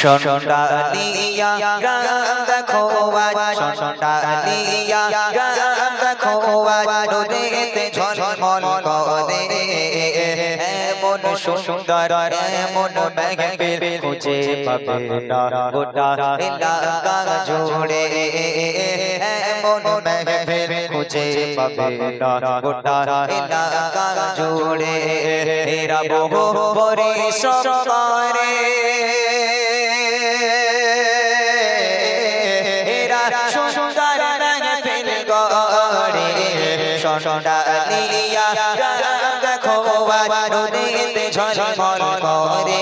সন্ডালিয়া গান দেখো আজ, সন্ডালিয়া গান দেখো আজ, নদীতে ঝলমল করে। এমন সুন্দর, এমন মেঘের খুঁজে পাবে না, গোটা এলাকা জুড়ে। এমন মেঘের খুঁজে পাবে না, গোটা এলাকা জুড়ে। এরা বহু পরিশ্রম সন্ডালিয়া গান দেখো নদীতে ঝলমল করে।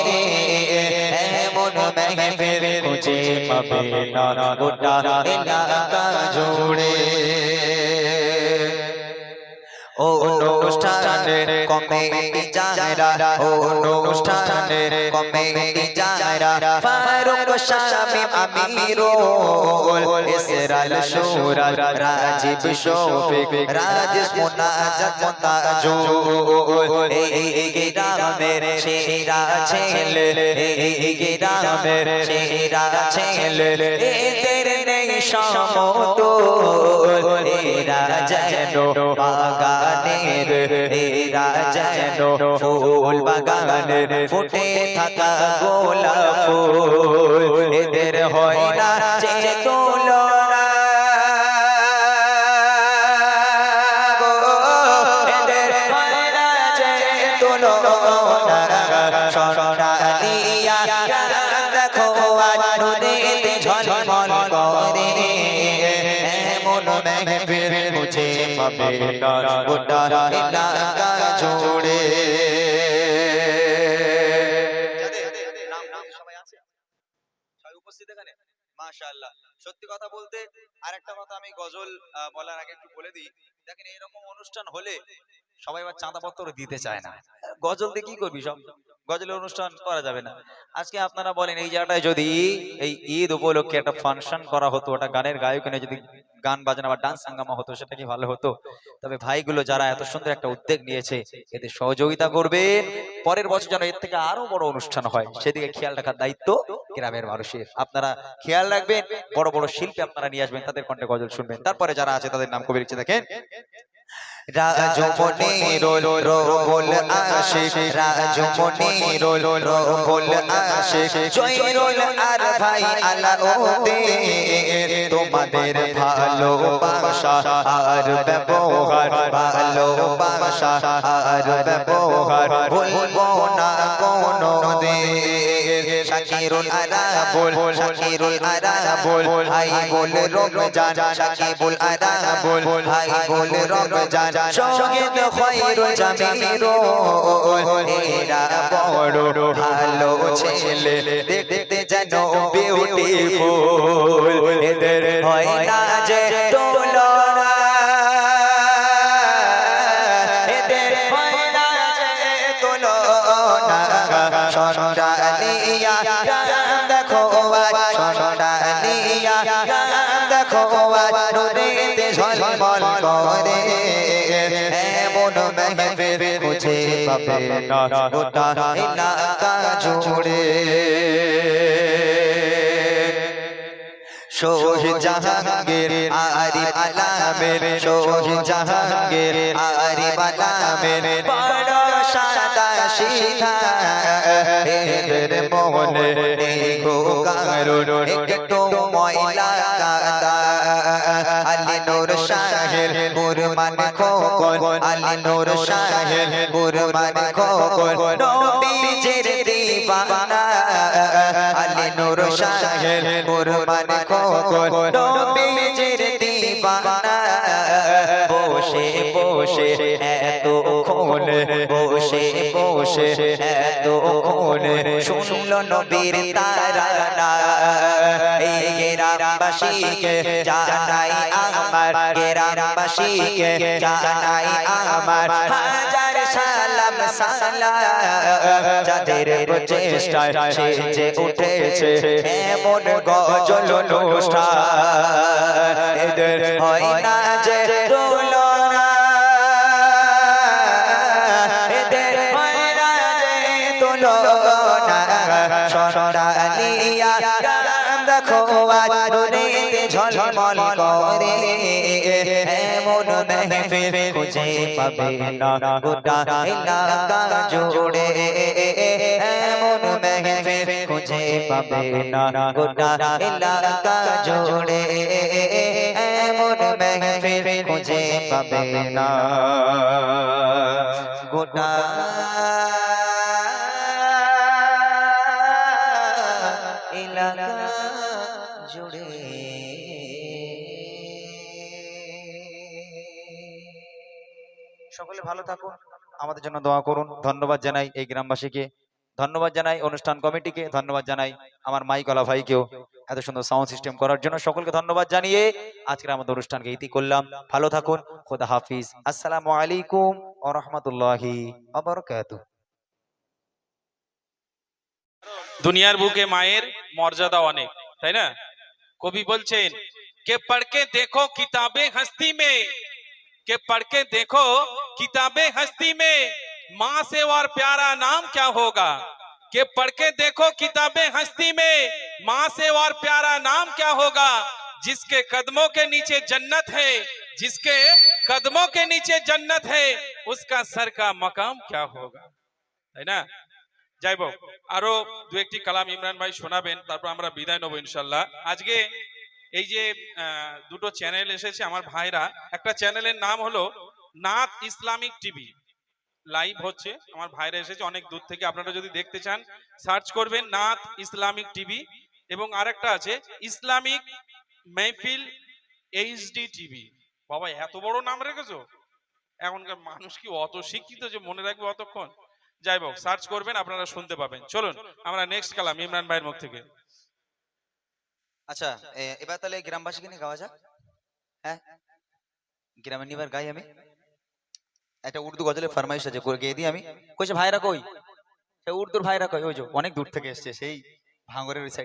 এমন মেঘের খুঁজে পাবে না গোটা এলাকা জুড়ে। অনুষ্ঠানের কমিটি যারা ও অনুষ্ঠানের কমিটি যারা ফারুক শামিম আমিরুল, ইসরাইল সুরাল রাজীব শফিক, রাজেশ মুনাজাত মুনতাজুল এই গ্রামের সেরা ছেলে, এই গ্রামের সেরা ছেলে। এদের নেই এরা যেন বাগানের এরা যেন ফুল বাগানের ফুটে থাকা গোলাপ ফুল এদের হয় না যে তুলনা পাবে না গোটা এলাকা সবাই উপস্থিত মাশাআল্লাহ সত্যি কথা বলতে আরেকটা কথা আমি গজল বলার আগে একটু বলে দিই। দেখেন এরকম অনুষ্ঠান হলে সবাই আবার চাঁদাপত্র দিতে চায় না। গজল দিয়ে কি করবি সব? গজলের অনুষ্ঠান করা যাবে না। আজকে আপনারা বলেন, এই জায়গাটায় যদি এই ঈদ উপলক্ষে একটা ফাংশন করা হতো ওটা গানের গায়ক এনে যদি গান বাজনা বা ডান্স হাঙ্গামা হতো, সেটা কি ভালো হতো? তবে ভাইগুলো যারা এত সুন্দর একটা উদ্যোগ নিয়েছে, এদের সহযোগিতা করবে পরের বছর যেন এর থেকে আরও বড় অনুষ্ঠান হয়, সেদিকে খেয়াল রাখার দায়িত্ব গ্রামের মানুষের। আপনারা খেয়াল রাখবেন, বড় বড় শিল্পী আপনারা নিয়ে আসবেন, তাদের কণ্ঠে গজল শুনবেন। তারপরে যারা আছে, তাদের নাম কবি লিখছে, দেখেন। রাজমণি রোল রোল আসে, রাজমণি রোল রোল আসে। জয়রুল আর ভাই আলাউদ্দিন, তোমাদের ভালোবাসা আর ব্যবহার ভালো বাসা আর ব্যবহার। ভুলবো শাকিরুল আরাবুল শাকিরুল আরাবুল ভাই বল রমজান শাকিবুল আরাবুল ভাই বল রমজান সংগীত খয়রুল জামিরুল এরা বড় ভালো ছেলে দেখতে যেন বিউটিফুল এদের হয় না আজ নদীতে ঝলমল করে। এমন পাবে না শহীদ জাহাঙ্গীর আরিফ আলামের শহীদ জাহাঙ্গীর একটু শাহের কুরমান খোকন আলী নূর শাহের কুরমান খোকন নবীজির দিবানা আলী নূর শাহের কুরমান খোকন নবীজির দিবানা বসে বসে এত খোনে বসে বসে এত খোনে শুনলো নবীর তারানা এই গ্রামবাসীকে জানাই আমার গ্রামবাসীকে জানাই আমার হাজার সালাম সালাম। যাদের প্রচেষ্টায় সেজে উঠেছে এমন গজল অনুষ্ঠান। দেখো আজ নূরেতে ঝলমল করে। এমন মেহফিল খুঁজে পাবে না। গোটা এলাকা জুড়ে। এমন মেহফিল খুঁজে পাবে না। গোটা এলাকা জুড়ে। এমন মেহফিল খুঁজে পাবে না। গোটা এলাকা ভালো থাকুন। আমাদের জন্য দোয়া করুন। ধন্যবাদ জানাই এই গ্রামবাসীকে। ধন্যবাদ জানাই অনুষ্ঠান কমিটিকে। ধন্যবাদ জানাই আমার মাইকলা ভাইকেও। এত সুন্দর সাউন্ড সিস্টেম করার জন্য সকলকে ধন্যবাদ জানিয়ে আজকের আমাদের অনুষ্ঠানকে ইতি করলাম। ভালো থাকুন। খোদা হাফিজ। আসসালামু আলাইকুম ও রহমতুল্লাহি দুনিয়ার বুকে মায়ের মর্যাদা অনেক, তাই না? কবি বলছেন, কে পড়কে দেখো কিতাবে হস্তি মে, কে পড়কে দেখো किताबे हस्ती में माँ से और प्यारा नाम क्या होगा कि पढ़ के देखो किताबें हस्ती में माँ से और प्यारा नाम क्या होगा जिसके कदमों के नीचे जन्नत है जिसके कदमों के नीचे जन्नत है उसका सर का मकाम क्या होगा তাই না যাই হোক আরো দু একটি কালাম ইমরান ভাই শোনাবেন তারপর আমরা বিদায় নেবো ইনশাল্লাহ আজকে এই যে আহ, দুটো চ্যানেল এসেছে আমার ভাইরা একটা চ্যানেলের নাম হলো নাথ ইসলামিক টিভি। লাইভ হচ্ছে, আমার ভাইরা এসেছে, অনেক দূর থেকে। আপনারা যদি দেখতে চান, সার্চ করবেন নাথ ইসলামিক টিভি। এবং আরেকটা আছে, ইসলামিক মেহফিল এইচডি টিভি। বাবা, এত বড় নাম রেখেছো? এখনকার মানুষ কি অত শিক্ষিত যে মনে রাখবে অতক্ষণ? যাই হোক সার্চ করবেন, আপনারা শুনতে পাবেন। চলুন, আমরা নেক্সট কালাম, ইমরান ভাইয়ের মুখ থেকে। আচ্ছা এবার তাহলে গ্রামবাসীকে নিয়ে গাওয়া যাক। হ্যাঁ? গ্রামে নিবার গাই আমি। একটা উর্দু গজলের ফরমাইশ আছে গিয়ে দিই আমি? কইছে, ভাইরা কই? সে উর্দুর ভাইরা কই? ওই যে অনেক দূর থেকে এসছে, সেই ভাঙরের ওই side